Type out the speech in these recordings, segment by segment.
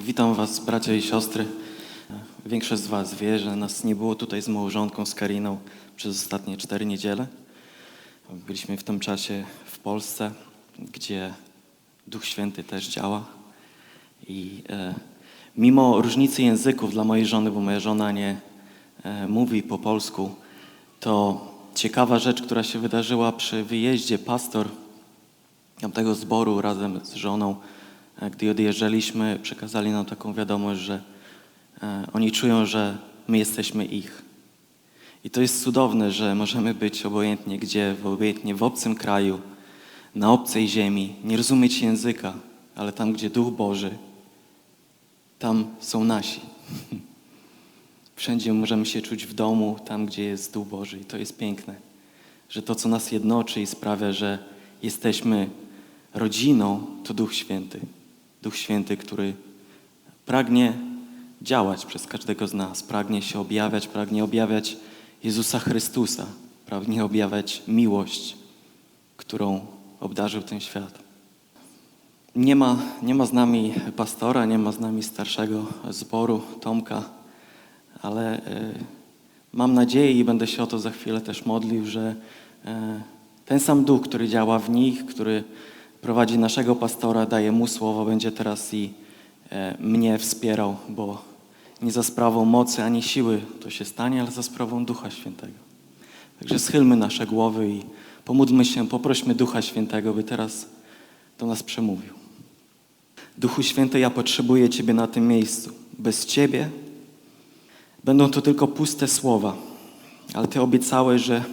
Witam Was, bracia i siostry. Większość z Was wie, że nas nie było tutaj z małżonką, z Kariną przez ostatnie cztery niedziele. Byliśmy w tym czasie w Polsce, gdzie Duch Święty też działa. I e, mimo różnicy języków dla mojej żony, bo moja żona nie e, mówi po polsku, to ciekawa rzecz, która się wydarzyła przy wyjeździe, pastor tamtego zboru razem z żoną, gdy odjeżdżaliśmy, przekazali nam taką wiadomość, że e, oni czują, że my jesteśmy ich. I to jest cudowne, że możemy być obojętnie gdzie, obojętnie w obcym kraju, na obcej ziemi, nie rozumieć języka, ale tam, gdzie Duch Boży, tam są nasi. Wszędzie możemy się czuć w domu, tam, gdzie jest Duch Boży. I to jest piękne, że to, co nas jednoczy i sprawia, że jesteśmy rodziną, to Duch Święty. Duch Święty, który pragnie działać przez każdego z nas, pragnie się objawiać, pragnie objawiać Jezusa Chrystusa, pragnie objawiać miłość, którą obdarzył ten świat. Nie ma, nie ma z nami pastora, nie ma z nami starszego zboru Tomka, ale e, mam nadzieję i będę się o to za chwilę też modlił, że e, ten sam duch, który działa w nich, który prowadzi naszego pastora, daje mu słowo, będzie teraz i e, mnie wspierał, bo nie za sprawą mocy ani siły to się stanie, ale za sprawą Ducha Świętego. Także schylmy nasze głowy i pomódlmy się, poprośmy Ducha Świętego, by teraz do nas przemówił. Duchu Święty, ja potrzebuję Ciebie na tym miejscu. Bez Ciebie będą to tylko puste słowa, ale Ty obiecałeś, że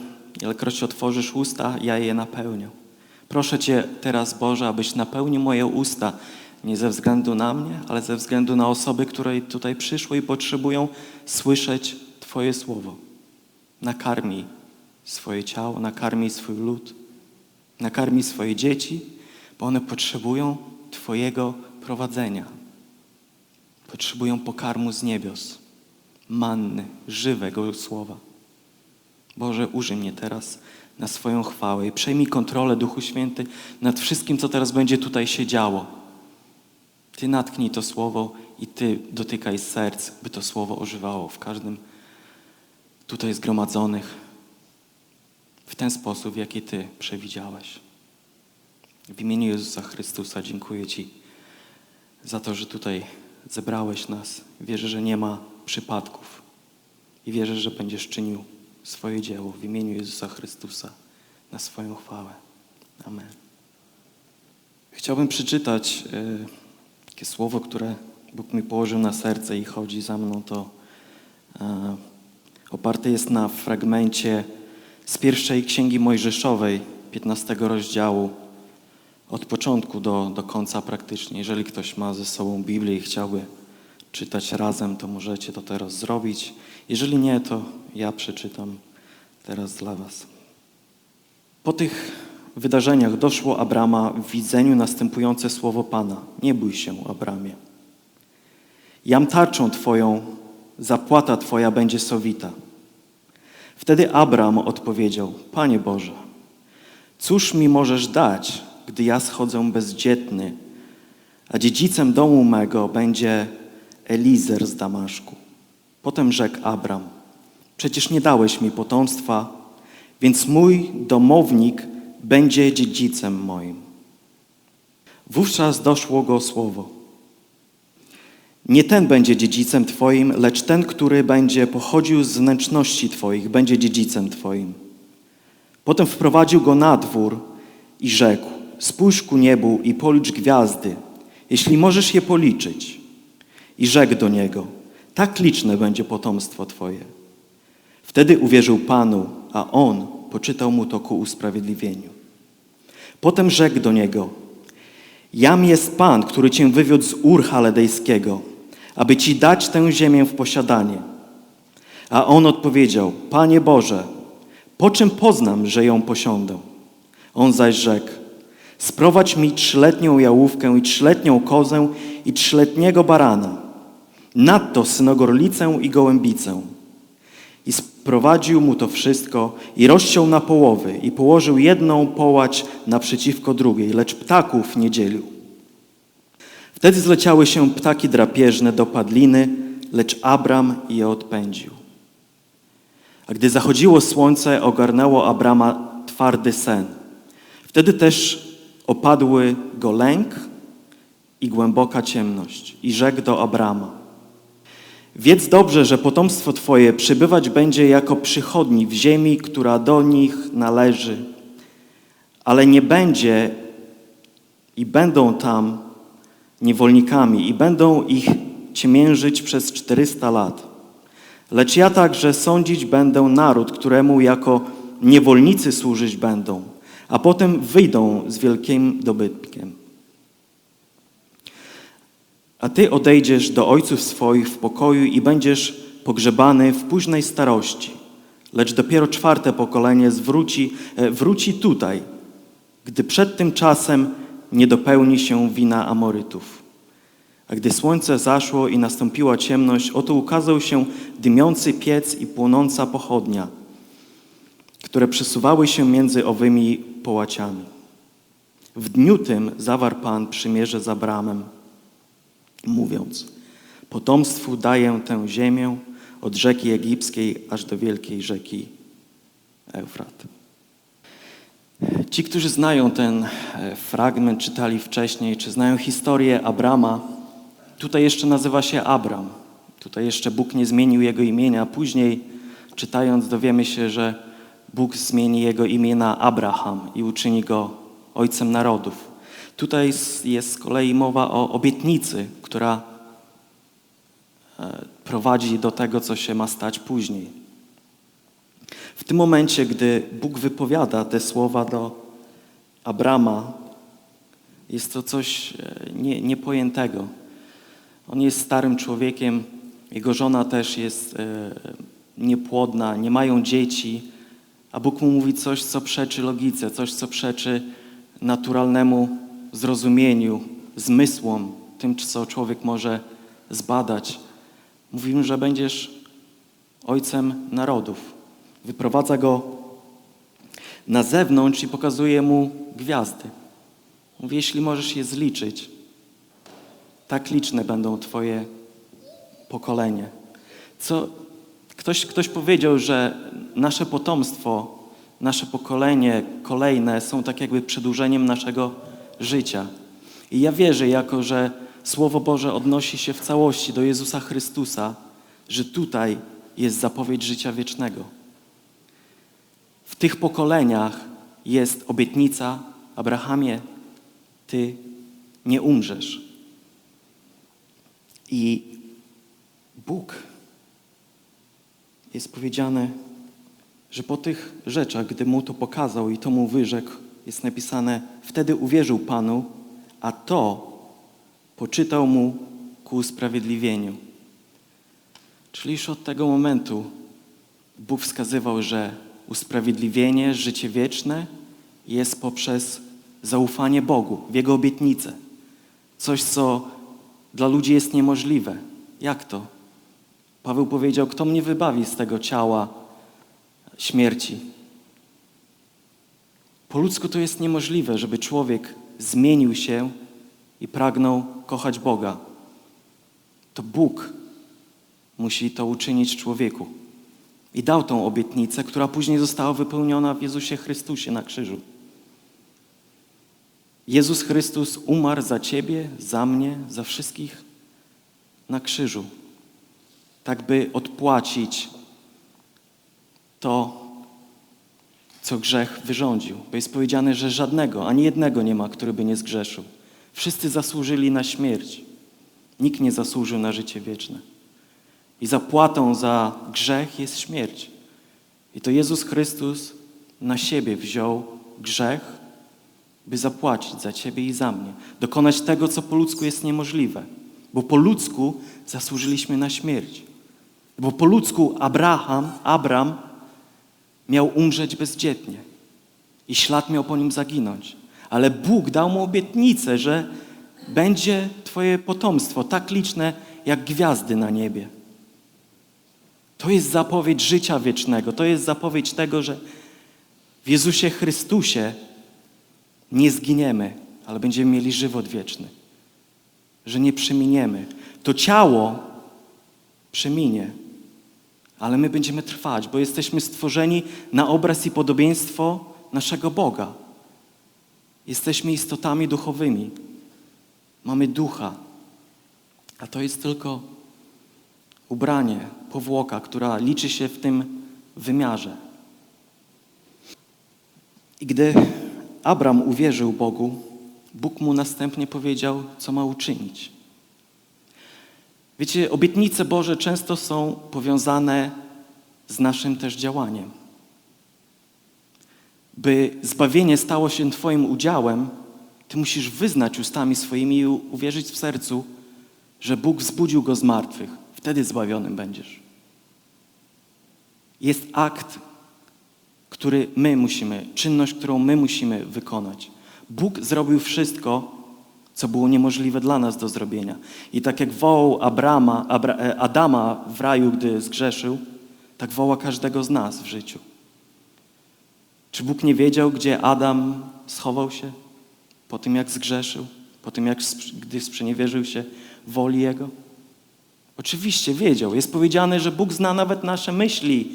ilekroć otworzysz usta, ja je napełnię. Proszę Cię teraz, Boże, abyś napełnił moje usta nie ze względu na mnie, ale ze względu na osoby, które tutaj przyszły i potrzebują słyszeć Twoje słowo. Nakarmij swoje ciało, nakarmij swój lud, nakarmij swoje dzieci, bo one potrzebują Twojego prowadzenia. Potrzebują pokarmu z niebios, manny, żywego słowa. Boże, użyj mnie teraz na swoją chwałę i przejmij kontrolę, Duchu Święty, nad wszystkim, co teraz będzie tutaj się działo. Ty natknij to słowo i Ty dotykaj serc, by to słowo ożywało w każdym tutaj zgromadzonych w ten sposób, w jaki Ty przewidziałeś. W imieniu Jezusa Chrystusa dziękuję Ci za to, że tutaj zebrałeś nas. Wierzę, że nie ma przypadków i wierzę, że będziesz czynił swoje dzieło w imieniu Jezusa Chrystusa na swoją chwałę. Amen. Chciałbym przeczytać y, takie słowo, które Bóg mi położył na serce i chodzi za mną. To y, oparte jest na fragmencie z pierwszej księgi Mojżeszowej, 15 rozdziału, od początku do, do końca praktycznie. Jeżeli ktoś ma ze sobą Biblię i chciałby czytać razem, to możecie to teraz zrobić. Jeżeli nie, to ja przeczytam teraz dla Was. Po tych wydarzeniach doszło Abrama w widzeniu następujące słowo Pana. Nie bój się, Abramie. Jam tarczą Twoją, zapłata Twoja będzie sowita. Wtedy Abram odpowiedział, Panie Boże, cóż mi możesz dać, gdy ja schodzę bezdzietny, a dziedzicem domu mego będzie Elizer z Damaszku. Potem rzekł Abram, przecież nie dałeś mi potomstwa, więc mój domownik będzie dziedzicem moim. Wówczas doszło go słowo. Nie ten będzie dziedzicem Twoim, lecz ten, który będzie pochodził z wnętrzności Twoich, będzie dziedzicem Twoim. Potem wprowadził go na dwór i rzekł: Spójrz ku niebu i policz gwiazdy, jeśli możesz je policzyć. I rzekł do niego: Tak liczne będzie potomstwo Twoje. Wtedy uwierzył Panu, a on poczytał mu to ku usprawiedliwieniu. Potem rzekł do niego: Jam jest Pan, który cię wywiódł z Ur Chaledejskiego, aby ci dać tę ziemię w posiadanie. A on odpowiedział: Panie Boże, po czym poznam, że ją posiądę? On zaś rzekł: Sprowadź mi trzyletnią jałówkę i trzyletnią kozę i trzyletniego barana, nadto synogorlicę i gołębicę. I sprowadził mu to wszystko i rozciął na połowy i położył jedną połać naprzeciwko drugiej, lecz ptaków nie dzielił. Wtedy zleciały się ptaki drapieżne do padliny, lecz Abram je odpędził. A gdy zachodziło słońce, ogarnęło Abrama twardy sen. Wtedy też opadły go lęk i głęboka ciemność. I rzekł do Abrama: Wiedz dobrze, że potomstwo Twoje przybywać będzie jako przychodni w ziemi, która do nich należy, ale nie będzie i będą tam niewolnikami i będą ich ciemiężyć przez 400 lat. Lecz ja także sądzić będę naród, któremu jako niewolnicy służyć będą, a potem wyjdą z wielkim dobytkiem. A ty odejdziesz do ojców swoich w pokoju i będziesz pogrzebany w późnej starości. Lecz dopiero czwarte pokolenie zwróci, e, wróci tutaj, gdy przed tym czasem nie dopełni się wina Amorytów. A gdy słońce zaszło i nastąpiła ciemność, oto ukazał się dymiący piec i płonąca pochodnia, które przesuwały się między owymi połaciami. W dniu tym zawarł Pan przymierze z Abramem, mówiąc: Potomstwu daję tę ziemię od rzeki egipskiej aż do wielkiej rzeki Eufrat. Ci, którzy znają ten e, fragment, czytali wcześniej, czy znają historię Abrama, tutaj jeszcze nazywa się Abram. Tutaj jeszcze Bóg nie zmienił jego imienia. Później, czytając, dowiemy się, że Bóg zmieni jego imię na Abraham i uczyni go ojcem narodów. Tutaj jest z kolei mowa o obietnicy, która e, prowadzi do tego, co się ma stać później. W tym momencie, gdy Bóg wypowiada te słowa do Abrama, jest to coś e, nie, niepojętego. On jest starym człowiekiem, jego żona też jest e, niepłodna, nie mają dzieci, a Bóg mu mówi coś, co przeczy logice, coś, co przeczy naturalnemu zrozumieniu, zmysłom, tym, co człowiek może zbadać. Mówi mu, że będziesz ojcem narodów. Wyprowadza go na zewnątrz i pokazuje mu gwiazdy. Mówi, jeśli możesz je zliczyć, tak liczne będą Twoje pokolenie. Co, ktoś, ktoś powiedział, że nasze potomstwo, nasze pokolenie kolejne są tak jakby przedłużeniem naszego życia. I ja wierzę, jako że Słowo Boże odnosi się w całości do Jezusa Chrystusa, że tutaj jest zapowiedź życia wiecznego. W tych pokoleniach jest obietnica Abrahamie, ty nie umrzesz. I Bóg jest powiedziane, że po tych rzeczach, gdy mu to pokazał i to mu wyrzekł, jest napisane, wtedy uwierzył Panu, a to poczytał mu ku usprawiedliwieniu. Czyli już od tego momentu Bóg wskazywał, że usprawiedliwienie, życie wieczne jest poprzez zaufanie Bogu, w Jego obietnicę. Coś, co dla ludzi jest niemożliwe. Jak to? Paweł powiedział, kto mnie wybawi z tego ciała śmierci? Po ludzku to jest niemożliwe, żeby człowiek zmienił się i pragnął kochać Boga. To Bóg musi to uczynić człowieku. I dał tą obietnicę, która później została wypełniona w Jezusie Chrystusie na krzyżu. Jezus Chrystus umarł za Ciebie, za mnie, za wszystkich na krzyżu, tak by odpłacić to, co grzech wyrządził. Bo jest powiedziane, że żadnego, ani jednego nie ma, który by nie zgrzeszył. Wszyscy zasłużyli na śmierć. Nikt nie zasłużył na życie wieczne. I zapłatą za grzech jest śmierć. I to Jezus Chrystus na siebie wziął grzech, by zapłacić za ciebie i za mnie. Dokonać tego, co po ludzku jest niemożliwe. Bo po ludzku zasłużyliśmy na śmierć. Bo po ludzku Abraham, Abram miał umrzeć bezdzietnie. I ślad miał po nim zaginąć. Ale Bóg dał mu obietnicę, że będzie Twoje potomstwo tak liczne jak gwiazdy na niebie. To jest zapowiedź życia wiecznego. To jest zapowiedź tego, że w Jezusie Chrystusie nie zginiemy, ale będziemy mieli żywot wieczny. że nie przeminiemy. To ciało przeminie, ale my będziemy trwać, bo jesteśmy stworzeni na obraz i podobieństwo naszego Boga. Jesteśmy istotami duchowymi. Mamy ducha, a to jest tylko ubranie, powłoka, która liczy się w tym wymiarze. I gdy Abram uwierzył Bogu, Bóg mu następnie powiedział, co ma uczynić. Wiecie, obietnice Boże często są powiązane z naszym też działaniem. By zbawienie stało się Twoim udziałem, Ty musisz wyznać ustami swoimi i uwierzyć w sercu, że Bóg wzbudził go z martwych. Wtedy zbawionym będziesz. Jest akt, który my musimy, czynność, którą my musimy wykonać. Bóg zrobił wszystko, co było niemożliwe dla nas do zrobienia. I tak jak wołał Abrama, Abra, e, Adama w raju, gdy zgrzeszył, tak woła każdego z nas w życiu. Czy Bóg nie wiedział, gdzie Adam schował się po tym, jak zgrzeszył, po tym, jak, gdy sprzeniewierzył się woli Jego? Oczywiście wiedział. Jest powiedziane, że Bóg zna nawet nasze myśli,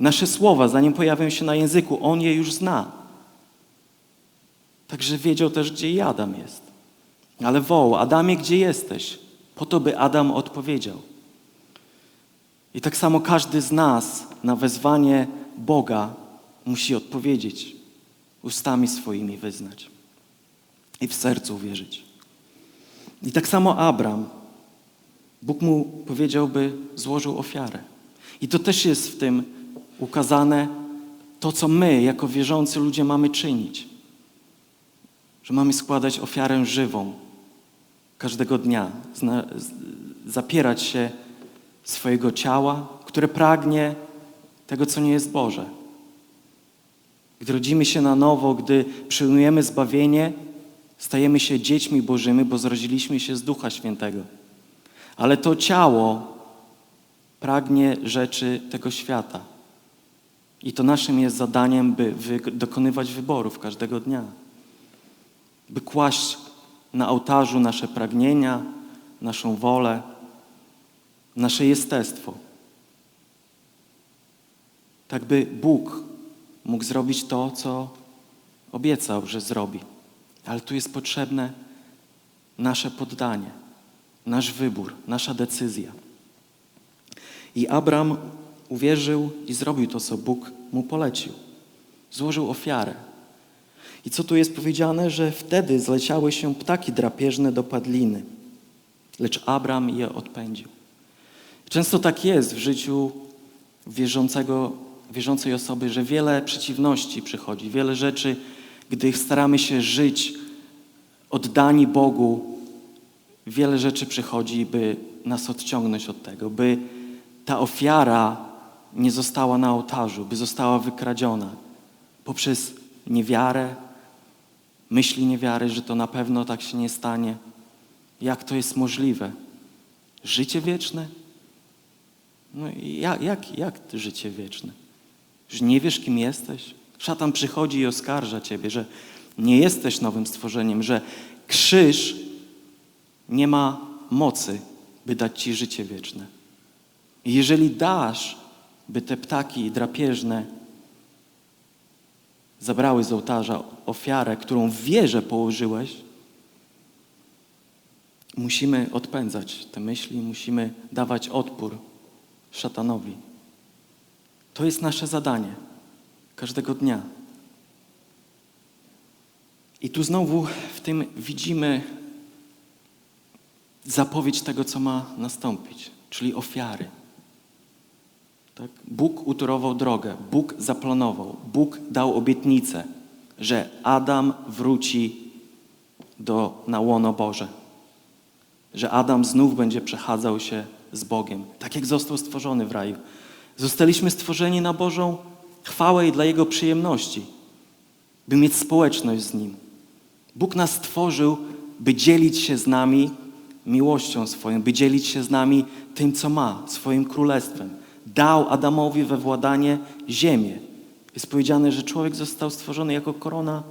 nasze słowa, zanim pojawią się na języku. On je już zna. Także wiedział też, gdzie i Adam jest. Ale wołał, Adamie, gdzie jesteś? Po to, by Adam odpowiedział. I tak samo każdy z nas na wezwanie Boga musi odpowiedzieć, ustami swoimi wyznać i w sercu uwierzyć. I tak samo Abram, Bóg mu powiedział, by złożył ofiarę. I to też jest w tym ukazane to, co my, jako wierzący ludzie, mamy czynić. Że mamy składać ofiarę żywą każdego dnia, zna, zapierać się swojego ciała, które pragnie tego, co nie jest Boże. Gdy rodzimy się na nowo, gdy przyjmujemy zbawienie, stajemy się dziećmi Bożymi, bo zrodziliśmy się z Ducha Świętego. Ale to ciało pragnie rzeczy tego świata. I to naszym jest zadaniem, by dokonywać wyborów każdego dnia. By kłaść na ołtarzu nasze pragnienia, naszą wolę, nasze jestestwo. Tak by Bóg mógł zrobić to, co obiecał, że zrobi. Ale tu jest potrzebne nasze poddanie, nasz wybór, nasza decyzja. I Abram uwierzył i zrobił to, co Bóg mu polecił. Złożył ofiarę. I co tu jest powiedziane, że wtedy zleciały się ptaki drapieżne do padliny, lecz Abram je odpędził. Często tak jest w życiu wierzącego, wierzącej osoby, że wiele przeciwności przychodzi, wiele rzeczy, gdy staramy się żyć oddani Bogu, wiele rzeczy przychodzi, by nas odciągnąć od tego, by ta ofiara nie została na ołtarzu, by została wykradziona poprzez niewiarę, myśli niewiary, że to na pewno tak się nie stanie. Jak to jest możliwe? Życie wieczne? No i jak, jak, jak życie wieczne? Że nie wiesz, kim jesteś? Szatan przychodzi i oskarża ciebie, że nie jesteś nowym stworzeniem, że krzyż nie ma mocy, by dać ci życie wieczne. I jeżeli dasz, by te ptaki drapieżne zabrały z ołtarza ofiarę, którą w wierze położyłeś, musimy odpędzać te myśli, musimy dawać odpór szatanowi. To jest nasze zadanie każdego dnia. I tu znowu w tym widzimy zapowiedź tego, co ma nastąpić, czyli ofiary. Tak? Bóg utorował drogę, Bóg zaplanował, Bóg dał obietnicę, że Adam wróci do, na łono Boże. Że Adam znów będzie przechadzał się z Bogiem, tak jak został stworzony w raju. Zostaliśmy stworzeni na Bożą chwałę i dla Jego przyjemności, by mieć społeczność z Nim. Bóg nas stworzył, by dzielić się z nami miłością swoją, by dzielić się z nami tym, co ma, swoim królestwem dał Adamowi we władanie ziemię. Jest powiedziane, że człowiek został stworzony jako korona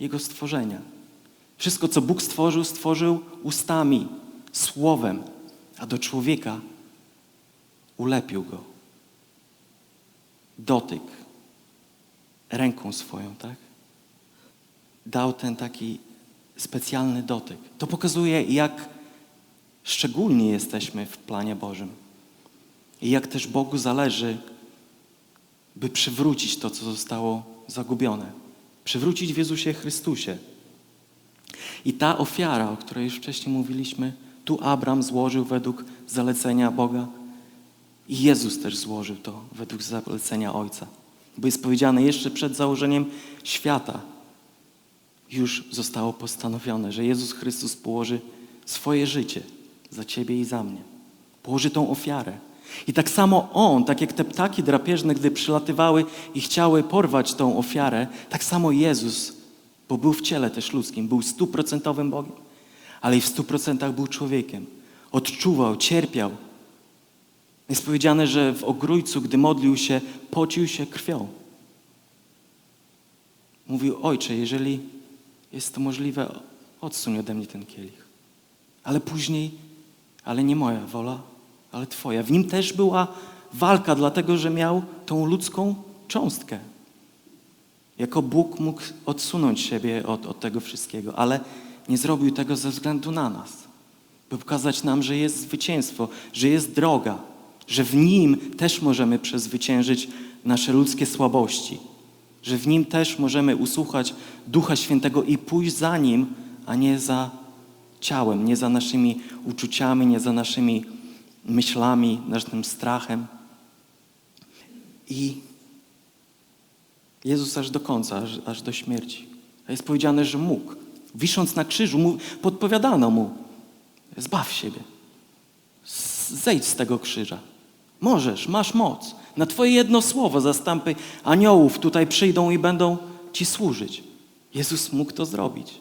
jego stworzenia. Wszystko, co Bóg stworzył, stworzył ustami słowem, a do człowieka ulepił go. Dotyk ręką swoją, tak? Dał ten taki specjalny dotyk. To pokazuje, jak szczególni jesteśmy w planie Bożym. I jak też Bogu zależy, by przywrócić to, co zostało zagubione. Przywrócić w Jezusie Chrystusie. I ta ofiara, o której już wcześniej mówiliśmy, tu Abraham złożył według zalecenia Boga i Jezus też złożył to według zalecenia Ojca. Bo jest powiedziane, jeszcze przed założeniem świata już zostało postanowione, że Jezus Chrystus położy swoje życie za Ciebie i za mnie. Położy tą ofiarę. I tak samo On, tak jak te ptaki drapieżne, gdy przylatywały i chciały porwać tą ofiarę, tak samo Jezus, bo był w ciele też ludzkim, był stuprocentowym Bogiem, ale i w stu procentach był człowiekiem. Odczuwał, cierpiał. Jest powiedziane, że w ogrójcu, gdy modlił się, pocił się krwią. Mówił, ojcze, jeżeli jest to możliwe, odsuń ode mnie ten kielich. Ale później, ale nie moja wola, ale Twoja. W nim też była walka, dlatego że miał tą ludzką cząstkę. Jako Bóg mógł odsunąć siebie od, od tego wszystkiego, ale nie zrobił tego ze względu na nas, by pokazać nam, że jest zwycięstwo, że jest droga, że w nim też możemy przezwyciężyć nasze ludzkie słabości, że w nim też możemy usłuchać Ducha Świętego i pójść za nim, a nie za ciałem, nie za naszymi uczuciami, nie za naszymi myślami, naszym strachem. I Jezus aż do końca, aż, aż do śmierci. A jest powiedziane, że mógł. Wisząc na krzyżu, mu, podpowiadano mu, zbaw siebie. Zejdź z tego krzyża. Możesz, masz moc. Na Twoje jedno słowo zastępy aniołów tutaj przyjdą i będą Ci służyć. Jezus mógł to zrobić.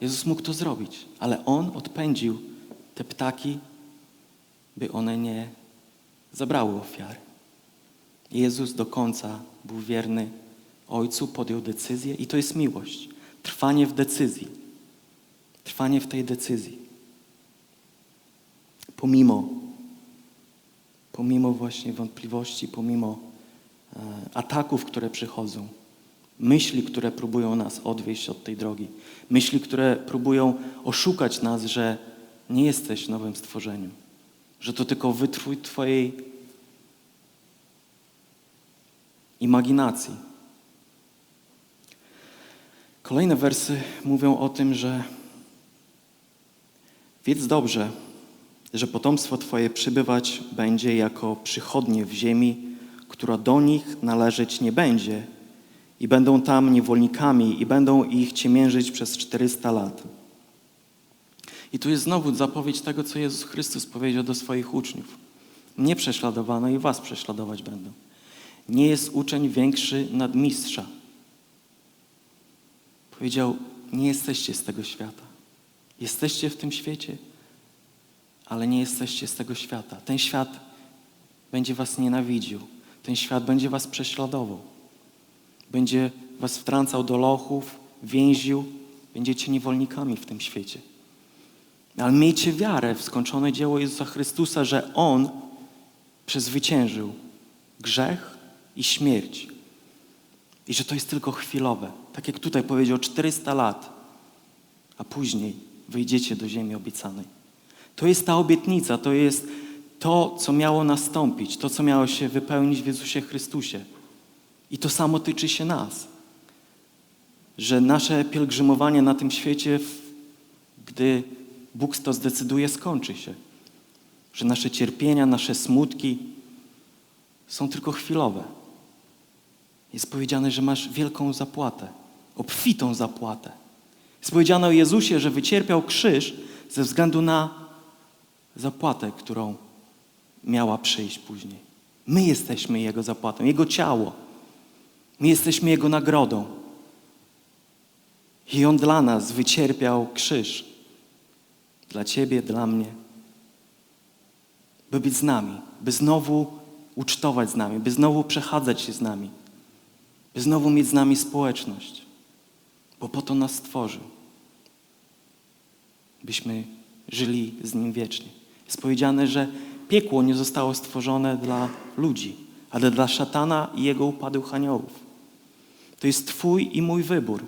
Jezus mógł to zrobić, ale On odpędził te ptaki, by one nie zabrały ofiary. Jezus do końca był wierny Ojcu, podjął decyzję i to jest miłość. Trwanie w decyzji. Trwanie w tej decyzji. Pomimo, pomimo właśnie wątpliwości, pomimo e, ataków, które przychodzą, myśli, które próbują nas odwieść od tej drogi, myśli, które próbują oszukać nas, że nie jesteś nowym stworzeniem, że to tylko wytwór Twojej imaginacji. Kolejne wersy mówią o tym, że wiedz dobrze, że potomstwo Twoje przybywać będzie jako przychodnie w ziemi, która do nich należeć nie będzie, i będą tam niewolnikami, i będą ich ciemiężyć przez 400 lat. I tu jest znowu zapowiedź tego, co Jezus Chrystus powiedział do swoich uczniów. Mnie prześladowano i was prześladować będą. Nie jest uczeń większy nad mistrza. Powiedział, nie jesteście z tego świata. Jesteście w tym świecie, ale nie jesteście z tego świata. Ten świat będzie was nienawidził. Ten świat będzie was prześladował. Będzie was wtrącał do lochów, więził. Będziecie niewolnikami w tym świecie. Ale miejcie wiarę w skończone dzieło Jezusa Chrystusa, że On przezwyciężył grzech i śmierć. I że to jest tylko chwilowe. Tak jak tutaj powiedział, 400 lat, a później wyjdziecie do ziemi obiecanej. To jest ta obietnica, to jest to, co miało nastąpić, to, co miało się wypełnić w Jezusie Chrystusie. I to samo tyczy się nas. Że nasze pielgrzymowanie na tym świecie, gdy Bóg to zdecyduje, skończy się. Że nasze cierpienia, nasze smutki są tylko chwilowe. Jest powiedziane, że masz wielką zapłatę, obfitą zapłatę. Jest powiedziane o Jezusie, że wycierpiał krzyż ze względu na zapłatę, którą miała przyjść później. My jesteśmy Jego zapłatą, Jego ciało. My jesteśmy Jego nagrodą. I On dla nas wycierpiał krzyż. Dla Ciebie, dla mnie. By być z nami, by znowu ucztować z nami, by znowu przechadzać się z nami, by znowu mieć z nami społeczność. Bo po to nas stworzył. Byśmy żyli z Nim wiecznie. Jest powiedziane, że piekło nie zostało stworzone dla ludzi, ale dla szatana i jego upadłych aniołów. To jest Twój i mój wybór,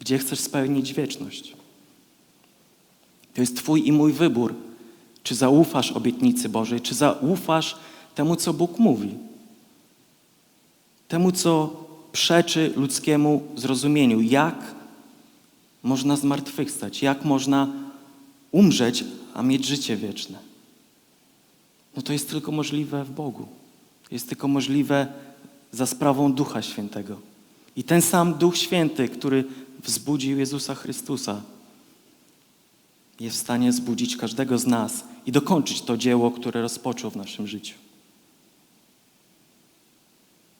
gdzie chcesz spełnić wieczność. To jest Twój i mój wybór, czy zaufasz obietnicy Bożej, czy zaufasz temu, co Bóg mówi. Temu, co przeczy ludzkiemu zrozumieniu. Jak można zmartwychwstać, jak można umrzeć, a mieć życie wieczne. No to jest tylko możliwe w Bogu. Jest tylko możliwe za sprawą Ducha Świętego. I ten sam Duch Święty, który wzbudził Jezusa Chrystusa, jest w stanie zbudzić każdego z nas i dokończyć to dzieło, które rozpoczął w naszym życiu.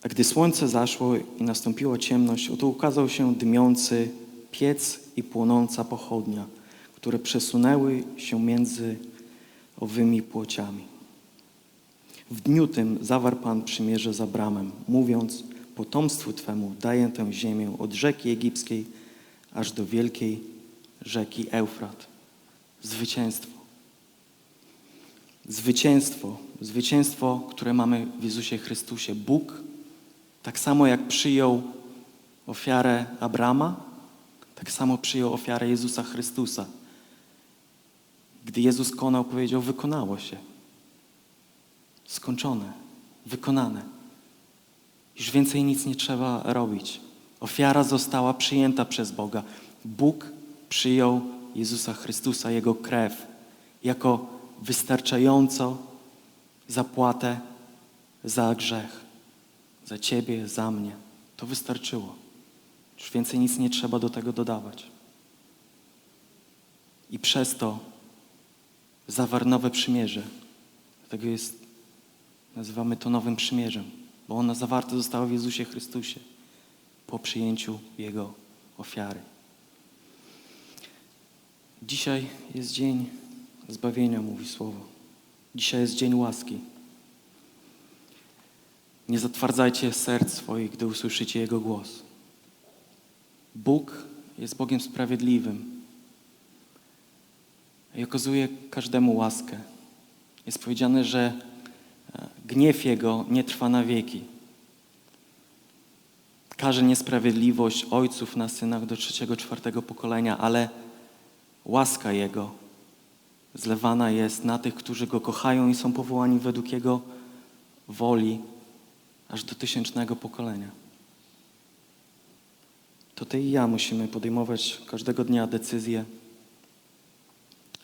A gdy słońce zaszło i nastąpiła ciemność, oto ukazał się dymiący piec i płonąca pochodnia, które przesunęły się między owymi płociami. W dniu tym zawarł Pan przymierze z Abramem, mówiąc, potomstwu Twemu daję tę ziemię od rzeki egipskiej aż do wielkiej rzeki Eufrat. Zwycięstwo. Zwycięstwo. Zwycięstwo, które mamy w Jezusie Chrystusie. Bóg, tak samo jak przyjął ofiarę Abrama, tak samo przyjął ofiarę Jezusa Chrystusa. Gdy Jezus konał, powiedział: Wykonało się. Skończone, wykonane. Już więcej nic nie trzeba robić. Ofiara została przyjęta przez Boga. Bóg przyjął Jezusa Chrystusa, Jego krew, jako wystarczającą zapłatę za grzech. Za Ciebie, za mnie. To wystarczyło. Już więcej nic nie trzeba do tego dodawać. I przez to zawarł nowe przymierze. Dlatego jest, nazywamy to nowym przymierzem, bo ono zawarte zostało w Jezusie Chrystusie po przyjęciu Jego ofiary. Dzisiaj jest dzień zbawienia, mówi Słowo. Dzisiaj jest dzień łaski. Nie zatwardzajcie serc swoich, gdy usłyszycie Jego głos. Bóg jest Bogiem sprawiedliwym i okazuje każdemu łaskę. Jest powiedziane, że e, gniew Jego nie trwa na wieki. Każe niesprawiedliwość ojców na synach do trzeciego, czwartego pokolenia, ale łaska Jego zlewana jest na tych, którzy Go kochają i są powołani według Jego woli aż do tysięcznego pokolenia. To Ty i ja musimy podejmować każdego dnia decyzję,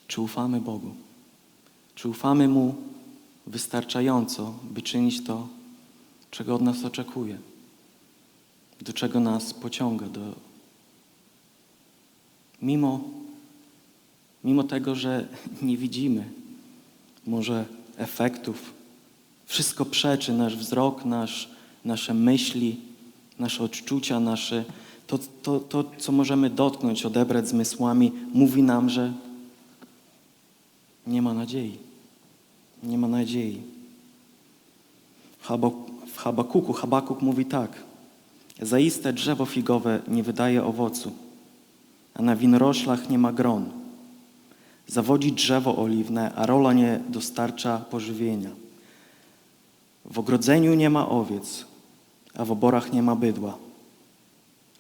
czy ufamy Bogu, czy ufamy Mu wystarczająco, by czynić to, czego od nas oczekuje, do czego nas pociąga, do... mimo, mimo tego, że nie widzimy może efektów, wszystko przeczy, nasz wzrok, nasz, nasze myśli, nasze odczucia, nasze, to, to, to, co możemy dotknąć, odebrać zmysłami, mówi nam, że nie ma nadziei. Nie ma nadziei. W Habakuku Habakuk mówi tak. Zaiste drzewo figowe nie wydaje owocu, a na winoroślach nie ma gron. Zawodzi drzewo oliwne, a rola nie dostarcza pożywienia. W ogrodzeniu nie ma owiec, a w oborach nie ma bydła.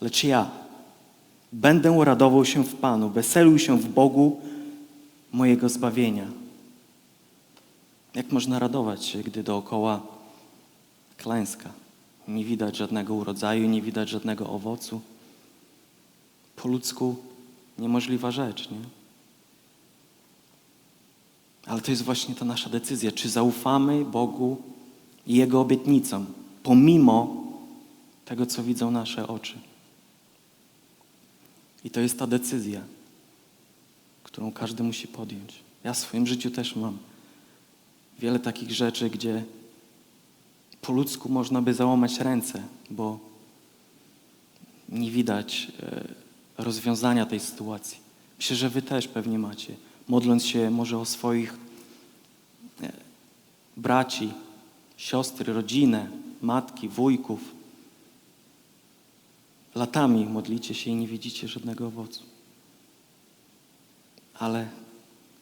Lecz ja będę radował się w Panu, weselił się w Bogu mojego zbawienia. Jak można radować się, gdy dookoła klęska? Nie widać żadnego urodzaju, nie widać żadnego owocu. Po ludzku niemożliwa rzecz, nie? Ale to jest właśnie ta nasza decyzja, czy zaufamy Bogu i Jego obietnicom, pomimo tego, co widzą nasze oczy. I to jest ta decyzja, którą każdy musi podjąć. Ja w swoim życiu też mam wiele takich rzeczy, gdzie po ludzku można by załamać ręce, bo nie widać e, rozwiązania tej sytuacji. Myślę, że Wy też pewnie macie. Modląc się może o swoich braci, siostry, rodzinę, matki, wujków. Latami modlicie się i nie widzicie żadnego owocu. Ale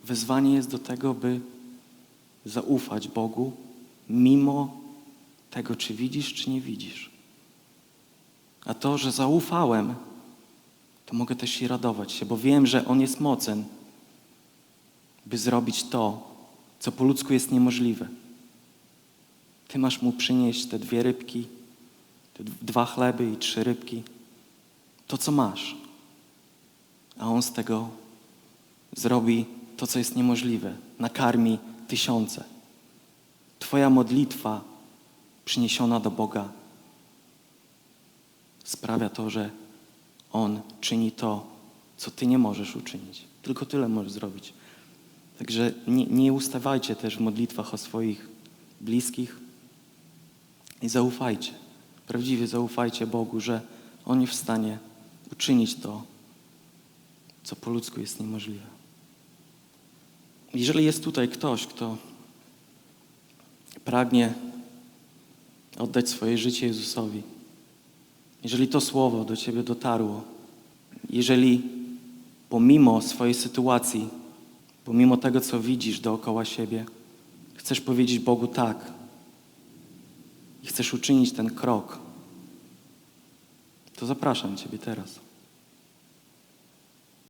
wezwanie jest do tego, by zaufać Bogu, mimo tego, czy widzisz, czy nie widzisz. A to, że zaufałem, to mogę też i radować się, bo wiem, że On jest mocen, by zrobić to, co po ludzku jest niemożliwe. Ty masz Mu przynieść te dwie rybki, te dwa chleby i trzy rybki, to, co masz. A On z tego zrobi to, co jest niemożliwe. Nakarmi tysiące. Twoja modlitwa przyniesiona do Boga sprawia to, że On czyni to, co Ty nie możesz uczynić. Tylko tyle możesz zrobić. Także nie, nie ustawajcie też w modlitwach o swoich bliskich i zaufajcie. Prawdziwie zaufajcie Bogu, że On jest w stanie uczynić to, co po ludzku jest niemożliwe. Jeżeli jest tutaj ktoś, kto pragnie oddać swoje życie Jezusowi, jeżeli to słowo do Ciebie dotarło, jeżeli pomimo swojej sytuacji, pomimo tego, co widzisz dookoła siebie, chcesz powiedzieć Bogu tak i chcesz uczynić ten krok, to zapraszam Ciebie teraz.